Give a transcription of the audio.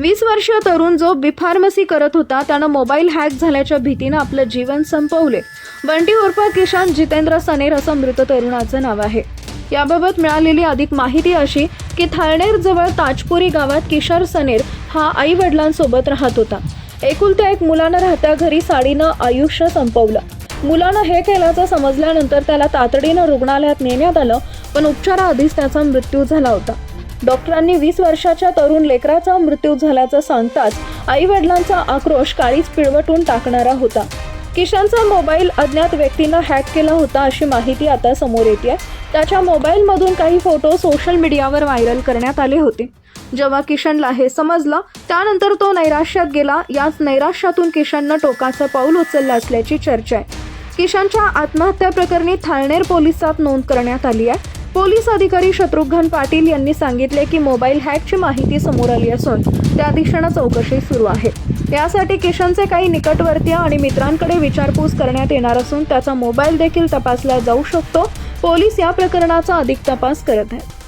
वीस वर्षीय तरुण जो बिफार्मसी करत होता त्यानं मोबाईल हॅक झाल्याच्या भीतीनं आपलं जीवन संपवले. बंटी उर्फ किशान जितेंद्र सनेर असं मृत तरुणाचं नाव आहे. याबाबत मिळालेली अधिक माहिती अशी की थाळनेर जवळ ताजपुरी गावात किशोर सनेर हा आई वडिलांसोबत राहत होता. एकुलत्या एक मुलानं राहत्या घरी साडीनं आयुष्य संपवलं. मुलानं हे केल्याचं समजल्यानंतर त्याला तातडीनं रुग्णालयात नेण्यात आलं पण उपचाराआधीच त्याचा मृत्यू झाला होता. डॉक्टरांनी वीस वर्षाच्या तरुण लेकराचा मृत्यू झाल्याचं सांगताच आई वडिलांचा आक्रोश काळीच पिळवटून टाकणारा होता. किशनचा मोबाईल अज्ञात व्यक्तीनं हॅक केला होता अशी माहिती आता समोर येते त्याच्या मोबाईलमधून काही फोटो सोशल मीडियावर व्हायरल करण्यात आले होते. जेव्हा किशनला हे समजलं त्यानंतर तो नैराश्यात गेला. याच नैराश्यातून किशननं टोकाचं पाऊल उचललं असल्याची चर्चा आहे. किशनच्या आत्महत्या प्रकरणी थाळनेर पोलिसात नोंद करण्यात आली आहे. पोलीस अधिकारी शत्रुघ्न पाटील यांनी सांगितले की मोबाईल हॅकची माहिती समोर आली असून त्या दिशेनं चौकशी सुरू आहे. यासाठी किशनचे काही निकटवर्तीय आणि मित्रांकडे विचारपूस करण्यात येणार असून त्याचा मोबाईल देखील तपासला जाऊ शकतो. पोलीस या प्रकरणाचा अधिक तपास करत आहेत.